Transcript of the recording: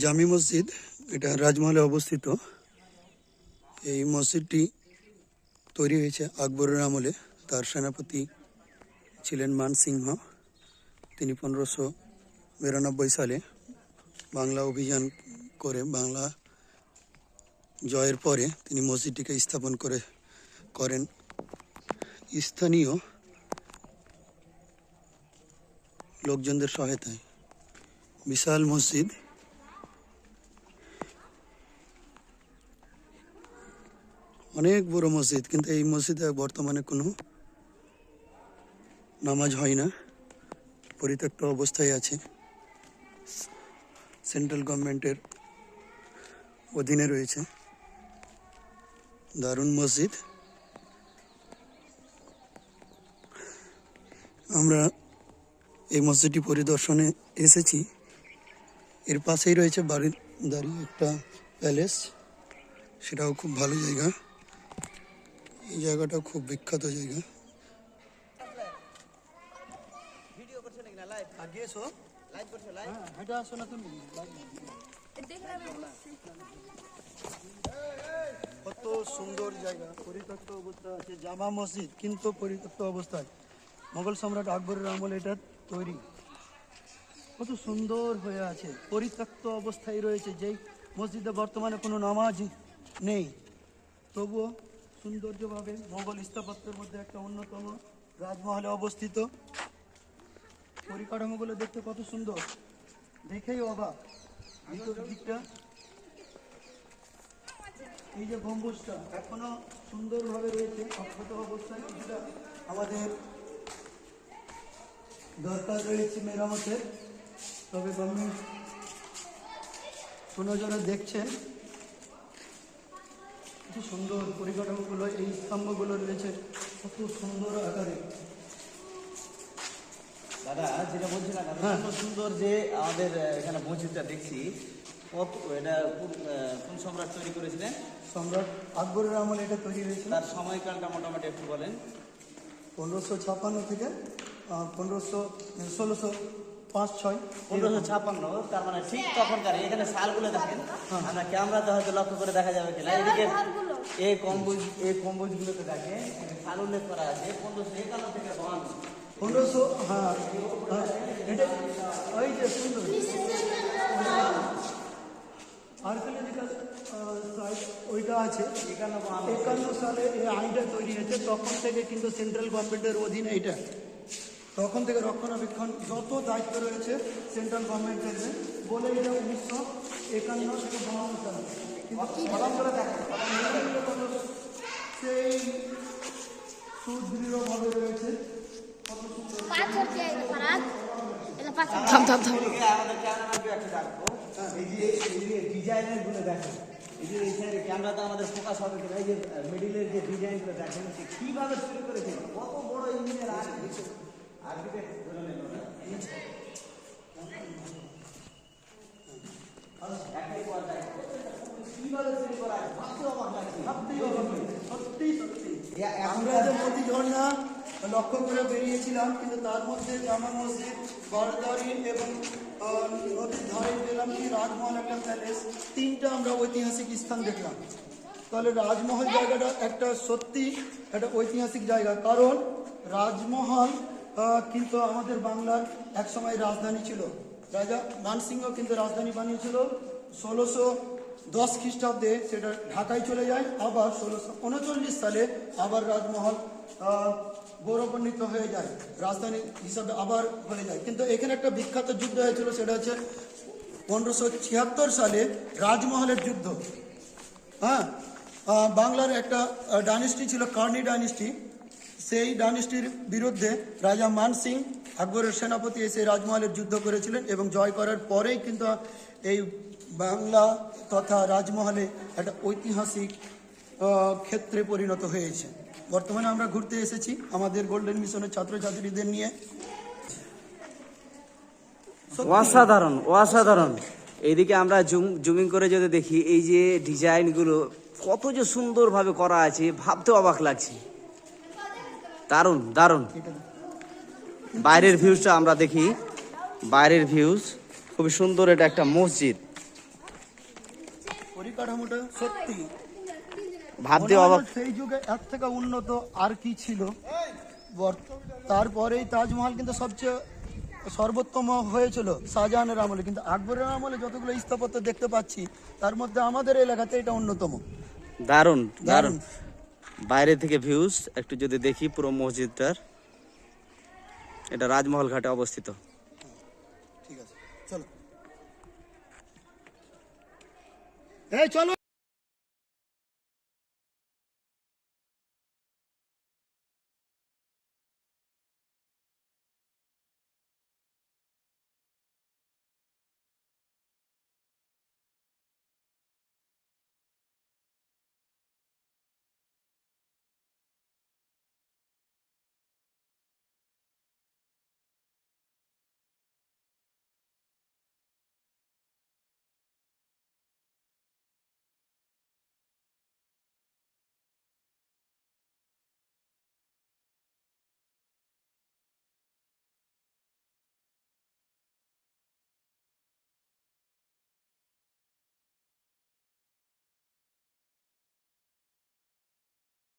জামি মসজিদ, এটা রাজমহলে অবস্থিত। এই মসজিদটি তৈরি হয়েছে আকবরের আমলে। তার সেনাপতি ছিলেন মানসিংহ তিনি পনেরোশো বিরানব্বই সালে বাংলা অভিযান করে বাংলা জয়ের পরে তিনি মসজিদটিকে স্থাপন করে করেন। স্থানীয় লোকজনদের সহায়তায় বিশাল মসজিদ অনেক বড় মসজিদ, কিন্তু এই মসজিদে বর্তমানে কোনো নামাজ হয় না। পরিত্যক্ত অবস্থায় আছে। সেন্ট্রাল গভর্নমেন্টের অধীনে রয়েছে। দারুণ মসজিদ। আমরা এই মসজিদটি পরিদর্শনে এসেছি। এর পাশেই রয়েছে বাড়ির, দাঁড়িয়ে একটা প্যালেস। সেটাও খুব ভালো জায়গা। এই জায়গাটাও খুব বিখ্যাত জায়গা। হ্যাঁ, কত সুন্দর জায়গা। পরিত্যক্ত অবস্থা আছে জামা মসজিদ কিন্তু পরিত্যক্ত অবস্থায়। মোগল সম্রাট আকবরের আমলে এটা তৈরি। কত সুন্দর হয়ে আছে পরিত্যক্ত অবস্থায় রয়েছে। যেই মসজিদে বর্তমানে কোনো নামাজ নেই। তবুও সৌন্দর্যভাবে মোগল স্থাপত্যের মধ্যে একটা অন্যতম রাজমহলে অবস্থিত। পরিকাঠামোগুলো দেখতে কত সুন্দর। দেখেই অবাক। ভিতরের দিকটা। এই যে গম্বুজটা এখনও সুন্দরভাবে রয়েছে অক্ষত অবস্থায় কিছুটা আমাদের দরকার রয়েছে মেরামতের। তবে গভর্নমেন্ট সুনজরে দেখছেন কত সুন্দর পরিকাঠামোগুলো এই স্তম্ভগুলো রয়েছে কত সুন্দর আকারে। দাদা যেটা বলছিলাম হ্যাঁ। সুন্দর সুন্দর যে আমাদের এখানে মসজিদটা দেখছি কত এটা কোন কোন সম্রাট তৈরি করেছিলেন? সম্রাট আকবরের আমলে এটা তৈরি হয়েছিল। তার সময়কালটা মোটামুটি একটু বলেন। পনেরোশো ছাপ্পান্ন থেকে পনেরোশো ষোলোশো পাঁচ ছয় পনেরোশো ছাপ্পান্ন তার মানে ঠিক তখনকার এখানে সালগুলো দেখেন। আমরা ক্যামেরাতে হয়তো লক্ষ্য করে দেখা যাবে কিনা। এদিকে এই কম্বুজ এই কম্বুজগুলোতে দেখেন। এখানে সাল উল্লেখ করা আছে। পনেরোশো একান্ন থেকে বাহান্ন। পনেরোশো হ্যাঁ হ্যাঁ, এটা ওই যে সুন্দর। আর্কিওলজিক্যাল ওইটা আছে। একান্ন সালে এই আইনটা তৈরি হয়েছে। তখন থেকে কিন্তু সেন্ট্রাল গভর্নমেন্টের অধীনে এটা। তখন থেকে রক্ষণাবেক্ষণ যত দায়িত্ব রয়েছে সেন্ট্রাল গভর্নমেন্টের বলে এটা উনিশশো একান্ন থেকে বাহান্ন সালে কিন্তু করে সেই সুদৃঢ়ভাবে রয়েছে থাম থাম থাম এই যে এই ডিজাইনেরগুলো দেখেন এই যে এই সাইডে ক্যামেরাতে আমাদের ফোকাস হবে কিনা এই যে মিডিলের যে ডিজাইনগুলো দেখেন সে কীভাবে তৈরি করেছে কত বড় ইঞ্জিনিয়ার আর্কিটেক্ট আমরা যে মতি ঝর্ণা লক্ষ্য করে বেরিয়েছিলাম কিন্তু তার মধ্যে জামা মসজিদ বারদারি এবং নদীর ধারে পেলাম রাজমহল একটা প্যালেস তিনটা আমরা ঐতিহাসিক স্থান দেখলাম তাহলে রাজমহল জায়গাটা একটা সত্যি একটা ঐতিহাসিক জায়গা। কারণ রাজমহল কিন্তু আমাদের বাংলার এক সময় রাজধানী ছিল। রাজা মানসিংহ কিন্তু রাজধানী বানিয়েছিল। ষোলোশো দশ খ্রিস্টাব্দে সেটা ঢাকায় চলে যায়। আবার ষোলোশো উনচল্লিশ সালে আবার রাজমহল গৌরবান্বিত হয়ে যায়। রাজধানী হিসাবে আবার হয়ে যায়। কিন্তু এখানে একটা বিখ্যাত যুদ্ধ হয়েছিল, সেটা হচ্ছে পনেরোশো ছিয়াত্তর সালে রাজমহলের যুদ্ধ। হ্যাঁ? বাংলার একটা ডাইনেস্টি ছিল কার্নি ডাইনেস্টি সেই ডাইনেস্টির বিরুদ্ধে রাজা মান সিং আকবরের সেনাপতি এসে রাজমহলের যুদ্ধ করেছিলেন এবং জয় করার পরেই কিন্তু এই বাংলা তথা রাজমহলে একটা ঐতিহাসিক ক্ষেত্রে পরিণত হয়েছে। বর্তমানে আমরা ঘুরতে এসেছি আমাদের গোল্ডেন মিশনের ছাত্রছাত্রীদের নিয়ে। অসাধারণ অসাধারণ। এইদিকে আমরা জুম, জুমিং করে যদি দেখি, এই যে ডিজাইনগুলো কত যে সুন্দরভাবে করা আছে ভাবতে অবাক লাগছে। দারুণ দারুণ। বাইরের ভিউজটা আমরা দেখি। বাইরের ভিউজ খুবই সুন্দর এটা একটা মসজিদ। পরিকাঠামোটা সত্যি। ভাবতে সেই যুগে এর থেকে উন্নত আর কি ছিল। তারপরেই তাজমহল কিন্তু সবচেয়ে সর্বোত্তম হয়েছিল শাহজাহানের আমলে। কিন্তু আকবরের আমলে যতগুলো স্থাপত্য দেখতে পাচ্ছি তার মধ্যে আমাদের এলাকাতে এটা অন্যতম। দারুণ। দারুণ। বাইরে থেকে ভিউজ একটু যদি দেখি পুরো মসজিদটার। এটা রাজমহল ঘাটে অবস্থিত। ঠিক আছে, চলো। এই, চলো।